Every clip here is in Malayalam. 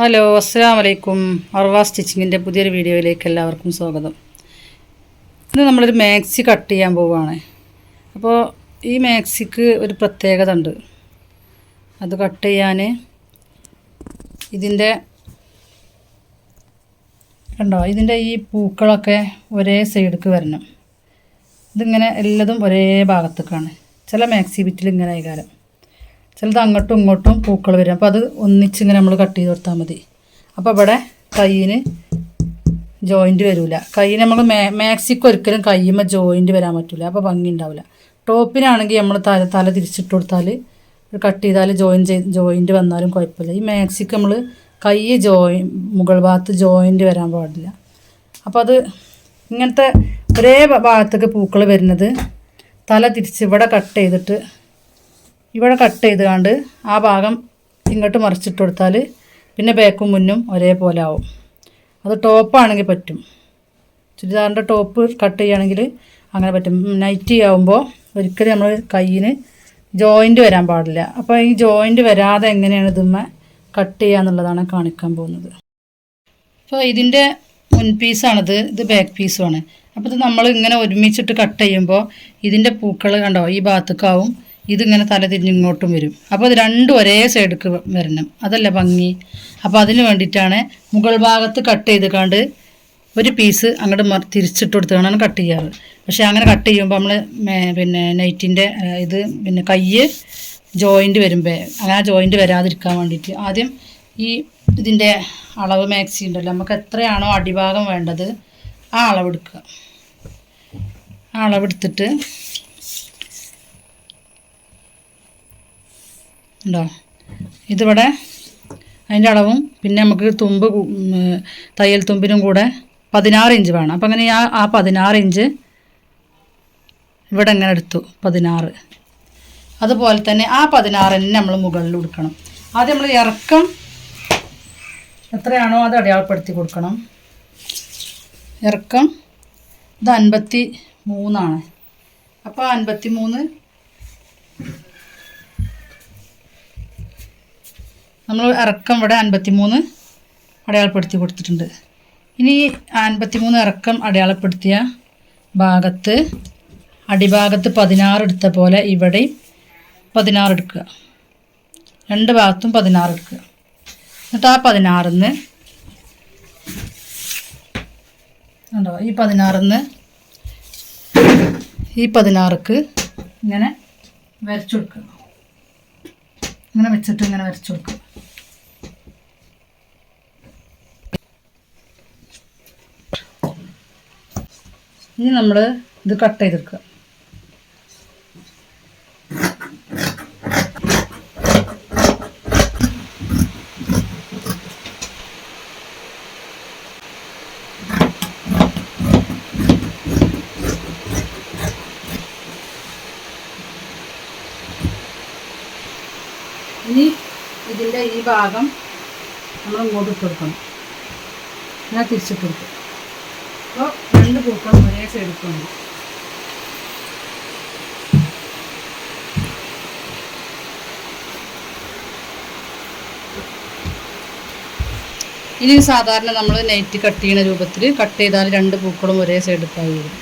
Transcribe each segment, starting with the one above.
ഹലോ അസ്സാം വലൈക്കും അർവാ സ്റ്റിച്ചിങ്ങിന്റെ പുതിയൊരു വീഡിയോയിലേക്ക് എല്ലാവർക്കും സ്വാഗതം. ഇന്ന് നമ്മളൊരു മാക്സി കട്ട് ചെയ്യാൻ പോവുകയാണ് അപ്പോൾ ഈ മാക്സിക്ക് ഒരു പ്രത്യേകത ഉണ്ട് അത് കട്ട് ചെയ്യാൻ ഇതിന്റെ കണ്ടോ? ഇതിന്റെ ഈ പൂക്കളൊക്കെ ഒരേ സൈഡിലേക്ക് വരണം. ഇതിങ്ങനെ എല്ലതും ഒരേ ഭാഗത്തേക്കാണ്. ചില മാക്സി ബിറ്റിൽ ഇങ്ങനെ ആയിക്കാരം. ചിലത് അങ്ങോട്ടും ഇങ്ങോട്ടും പൂക്കൾ വരും. അപ്പോൾ അത് ഒന്നിച്ചിങ്ങനെ നമ്മൾ കട്ട് ചെയ്ത് കൊടുത്താൽ മതി. അപ്പോൾ ഇവിടെ കയ്യിന് ജോയിന്റ് വരില്ല കൈ നമ്മൾ മേ മാക്സിക്ക് ഒരിക്കലും കയ്യുമ്പോൾ ജോയിന്റ് വരാൻ പറ്റില്ല അപ്പോൾ ഭംഗി ഉണ്ടാവില്ല ടോപ്പിനാണെങ്കിൽ നമ്മൾ തല തല തിരിച്ചിട്ട് കൊടുത്താൽ കട്ട് ചെയ്താൽ ജോയിൻ ചെയ്ത് ജോയിന്റ് വന്നാലും കുഴപ്പമില്ല. ഈ മാക്സിക്ക് നമ്മൾ കൈ ജോയി മുകൾ ഭാഗത്ത് ജോയിന്റ് വരാൻ പാടില്ല. അപ്പോൾ അത് ഇങ്ങനത്തെ ഒരേ ഭാഗത്തൊക്കെ പൂക്കൾ വരുന്നത് തല തിരിച്ച് ഇവിടെ കട്ട് ചെയ്തിട്ട് ഇവിടെ കട്ട് ചെയ്ത് കണ്ട് ആ ഭാഗം ഇങ്ങോട്ട് മറിച്ചിട്ട് കൊടുത്താൽ പിന്നെ ബാക്കും മുന്നും ഒരേപോലെ ആവും. അത് ടോപ്പാണെങ്കിൽ പറ്റും. ചുരിദാറിന്റെ ടോപ്പ് കട്ട് ചെയ്യുകയാണെങ്കിൽ അങ്ങനെ പറ്റും. നൈറ്റി ആവുമ്പോൾ ഒരിക്കലും നമ്മൾ കയ്യിന് ജോയിന്റ് വരാൻ പാടില്ല. അപ്പോൾ ഈ ജോയിന്റ് വരാതെ എങ്ങനെയാണ് ഇതുമ്മ കട്ട് ചെയ്യുക എന്നുള്ളതാണ് കാണിക്കാൻ പോകുന്നത്. അപ്പോൾ ഇതിന്റെ മുൻ പീസാണിത് ഇത് ബാക്ക് പീസുമാണ് അപ്പോൾ ഇത് നമ്മൾ ഇങ്ങനെ ഒരുമിച്ചിട്ട് കട്ട് ചെയ്യുമ്പോൾ ഇതിന്റെ പൂക്കൾ കണ്ടോ? ഈ ഭാഗത്തേക്കാവും. ഇതിങ്ങനെ തല തിരിഞ്ഞ് ഇങ്ങോട്ടും വരും. അപ്പോൾ ഇത് രണ്ടും ഒരേ സൈഡിക്ക് വരണം. അതല്ല ഭംഗി. അപ്പോൾ അതിന് വേണ്ടിയിട്ടാണ് മുകൾ ഭാഗത്ത് കട്ട് ചെയ്ത് കണ്ട് ഒരു പീസ് അങ്ങോട്ട് തിരിച്ചിട്ട് കൊടുത്താണ് കട്ട് ചെയ്യാറ്. പക്ഷേ അങ്ങനെ കട്ട് ചെയ്യുമ്പോൾ നമ്മൾ പിന്നെ നൈറ്റിന്റെ ഇത് പിന്നെ കയ്യ് ജോയിന്റ് വരുമ്പോൾ അങ്ങനെ ആ ജോയിന്റ് വരാതിരിക്കാൻ വേണ്ടിയിട്ട് ആദ്യം ഈ ഇതിന്റെ അളവ് മാക്സി ഉണ്ടല്ലോ. നമുക്ക് എത്രയാണോ അടിഭാഗം വേണ്ടത് ആ അളവെടുക്കുക. ആ അളവെടുത്തിട്ട് ഉണ്ടോ? ഇതിവിടെ അതിന്റെ അളവും പിന്നെ നമുക്ക് തുമ്പ് തയ്യൽ തുമ്പിനും കൂടെ പതിനാറ് ഇഞ്ച് വേണം. അപ്പം അങ്ങനെ ആ ആ പതിനാറ് ഇഞ്ച് ഇവിടെ ഇങ്ങനെ എടുത്തു പതിനാറ്. അതുപോലെ തന്നെ ആ പതിനാറ് തന്നെ നമ്മൾ മുകളിൽ കൊടുക്കണം ആദ്യം നമ്മൾ ഇറക്കം എത്രയാണോ അത് അടയാളപ്പെടുത്തി കൊടുക്കണം. ഇറക്കം ഇത് അൻപത്തി മൂന്നാണ്. അപ്പോൾ അൻപത്തി മൂന്ന് നമ്മൾ ഇറക്കം ഇവിടെ അൻപത്തി മൂന്ന് അടയാളപ്പെടുത്തി കൊടുത്തിട്ടുണ്ട്. ഇനി അൻപത്തി മൂന്ന് ഇറക്കം അടയാളപ്പെടുത്തിയ ഭാഗത്ത് അടിഭാഗത്ത് പതിനാറ് എടുത്ത പോലെ ഇവിടെ പതിനാറ് എടുക്കുക. രണ്ട് ഭാഗത്തും പതിനാറ് എടുക്കുക. എന്നിട്ട് ആ പതിനാറിന്ന് ഉണ്ടോ ഈ പതിനാറിന്ന് ഈ പതിനാറുക്ക് ഇങ്ങനെ വരച്ചു കൊടുക്കുക. ഇങ്ങനെ വെച്ചിട്ട് ഇങ്ങനെ വരച്ചു കൊടുക്കുക. ഇനി നമ്മൾ ഇത് കട്ട് ചെയ്തെടുക്കുക. ഇനി ഇതിന്റെ ഈ ഭാഗം നമ്മൾ ഇങ്ങോട്ട് ഇട്ട് കൊടുക്കണം. ഞാൻ തിരിച്ചിട്ട് അപ്പോൾ രണ്ട് പൂക്കളും കൊണ്ട് ഇനി സാധാരണ നമ്മൾ നെറ്റ് കട്ട് ചെയ്യുന്ന രൂപത്തിൽ കട്ട് ചെയ്താൽ രണ്ട് പൂക്കളും ഒരേ സൈഡിൽ വരും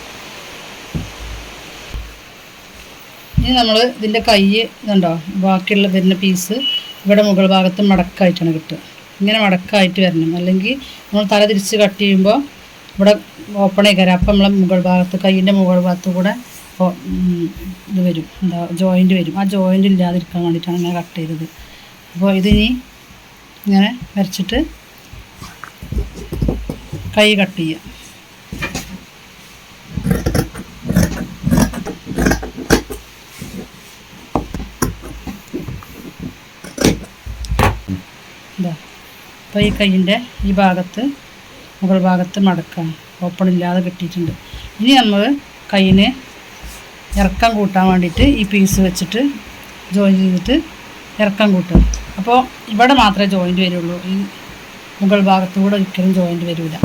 ഇനി നമ്മൾ ഇതിന്റെ കൈ ഇതുണ്ടോ ബാക്കിയുള്ള വരുന്ന പീസ് ഇവിടെ മുകൾ ഭാഗത്ത് മടക്കായിട്ടാണ് കിട്ടുക. ഇങ്ങനെ മടക്കായിട്ട് വരണം. അല്ലെങ്കിൽ നമ്മൾ തല തിരിച്ച് കട്ട് ചെയ്യുമ്പോൾ ഇവിടെ ഓപ്പണേ ആയിക്കരാം. അപ്പം നമ്മളെ മുകൾ ഭാഗത്ത് കൈയിന്റെ മുകൾ ഭാഗത്ത് കൂടെ ഇത് വരും. എന്താ ജോയിന്റ് വരും. ആ ജോയിന്റ് ഇല്ലാതിരിക്കാൻ വേണ്ടിയിട്ടാണ് ഇങ്ങനെ കട്ട് ചെയ്തത്. അപ്പോൾ ഇതിനി ഇങ്ങനെ വരച്ചിട്ട് കൈ കട്ട് ചെയ്യുക അപ്പോൾ ഈ കൈയിന്റെ ഈ ഭാഗത്ത് മുകൾ ഭാഗത്ത് മടക്കാം ഓപ്പൺ ഇല്ലാതെ കിട്ടിയിട്ടുണ്ട്. ഇനി നമ്മൾ കയ്യിന് ഇറക്കം കൂട്ടാൻ വേണ്ടിയിട്ട് ഈ പീസ് വെച്ചിട്ട് ജോയിൻ ചെയ്തിട്ട് ഇറക്കം കൂട്ടുക. അപ്പോൾ ഇവിടെ മാത്രമേ ജോയിന്റ് വരുള്ളൂ. ഈ മുകൾ ഭാഗത്തുകൂടെ ഒരിക്കലും ജോയിന്റ് വരില്ല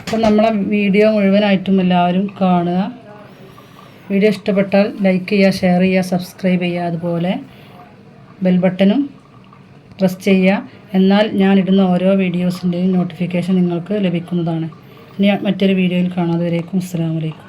അപ്പോൾ നമ്മളെ വീഡിയോ മുഴുവനായിട്ടും എല്ലാവരും കാണുക. വീഡിയോ ഇഷ്ടപ്പെട്ടാൽ ലൈക്ക് ചെയ്യുക ഷെയർ ചെയ്യുക സബ്സ്ക്രൈബ് ചെയ്യുക. അതുപോലെ ബെൽ ബട്ടണും പ്രസ് ചെയ്യുക. എന്നാൽ ഞാൻ ഇടുന്ന ഓരോ വീഡിയോസിന്റെയും നോട്ടിഫിക്കേഷൻ നിങ്ങൾക്ക് ലഭിക്കുന്നതാണ്. ഇനി മറ്റൊരു വീഡിയോയിൽ കാണാതെ വരേക്കും അസ്സാം വലൈക്കും